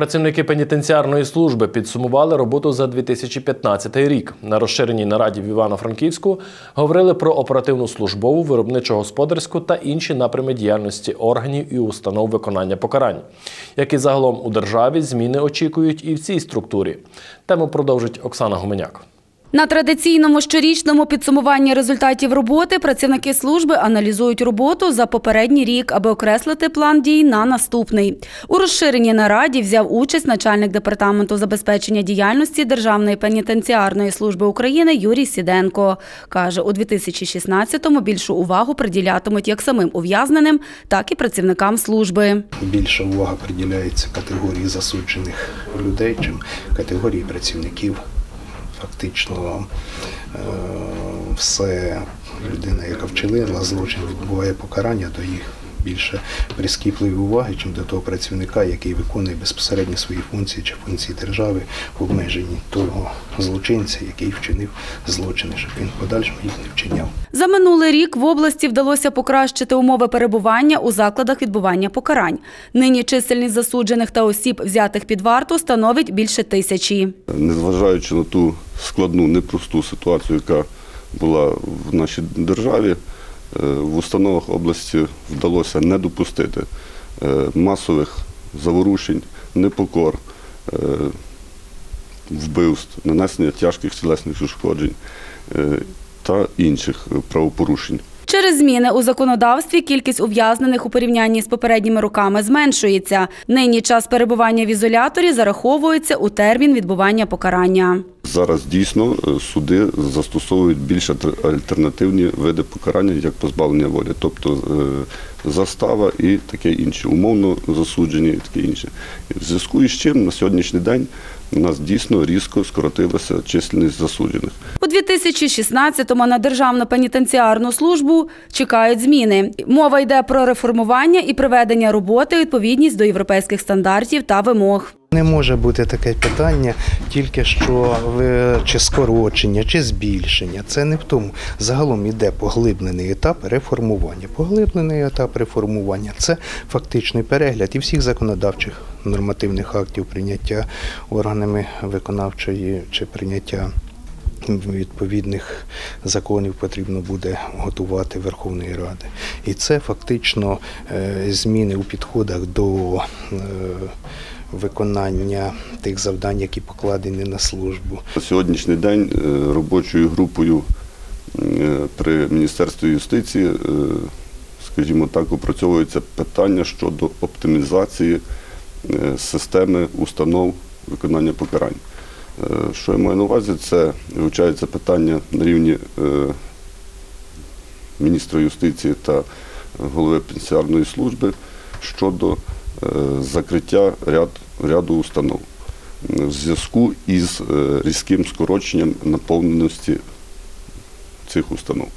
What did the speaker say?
Працівники пенітенціарної служби підсумували роботу за 2015 рік. На розширеній нараді в Івано-Франківську говорили про оперативну службову, виробничо-господарську та інші напрями діяльності органів і установ виконання покарань. Як і загалом у державі, зміни очікують і в цій структурі. Тему продовжить Оксана Гуменяк. На традиційному щорічному підсумуванні результатів роботи працівники служби аналізують роботу за попередній рік, аби окреслити план дій на наступний. У розширеній нараді взяв участь начальник департаменту забезпечення діяльності Державної пенітенціарної служби України Юрій Сіденко. Каже, у 2016-му більшу увагу приділятимуть як самим ув'язненим, так і працівникам служби. більша увага приділяється категорії засуджених людей, чим категорії працівників. Фактично е, все людина, яка вчинила злочин, відбуває покарання, то їх більше прискіпливої уваги, чим до того працівника, який виконує безпосередньо свої функції чи функції держави в обмеженні того злочинця, який вчинив злочини, щоб він в подальшому їх не вчиняв. За минулий рік в області вдалося покращити умови перебування у закладах відбування покарань. Нині чисельність засуджених та осіб, взятих під варту, становить більше тисячі. незважаючи на ту складну, непросту ситуацію, яка була в нашій державі, в установах області вдалося не допустити е, масових заворушень, непокор, е, вбивств, нанесення тяжких тілесних ушкоджень е, та інших правопорушень. Через зміни у законодавстві кількість ув'язнених у порівнянні з попередніми роками зменшується. Нині час перебування в ізоляторі зараховується у термін відбування покарання. Зараз дійсно е, суди застосовують більш альтер- альтернативні види покарання, як позбавлення волі, тобто е, застава і таке інше, умовно засуджені і таке інше. В зв'язку із чим на сьогоднішній день у нас дійсно різко скоротилася чисельність засуджених. У 2016-му на Державну пенітенціарну службу чекають зміни. Мова йде про реформування і приведення роботи відповідність до європейських стандартів та вимог. Не може бути таке питання тільки що чи скорочення, чи збільшення. Це не в тому. Загалом іде поглиблений етап реформування. Поглиблений етап реформування це фактичний перегляд і всіх законодавчих нормативних актів прийняття органами виконавчої чи прийняття. Відповідних законів потрібно буде готувати Верховної Ради, і це фактично е, зміни у підходах до е, виконання тих завдань, які покладені на службу. На сьогоднішній день е, робочою групою е, при Міністерстві юстиції, е, скажімо так, опрацьовується питання щодо оптимізації системи установ виконання покарань. Що я маю на увазі, це вивчається питання на рівні міністра юстиції та голови пенсіарної служби щодо закриття ряд, ряду установ в зв'язку із е, різким скороченням наповненості цих установ.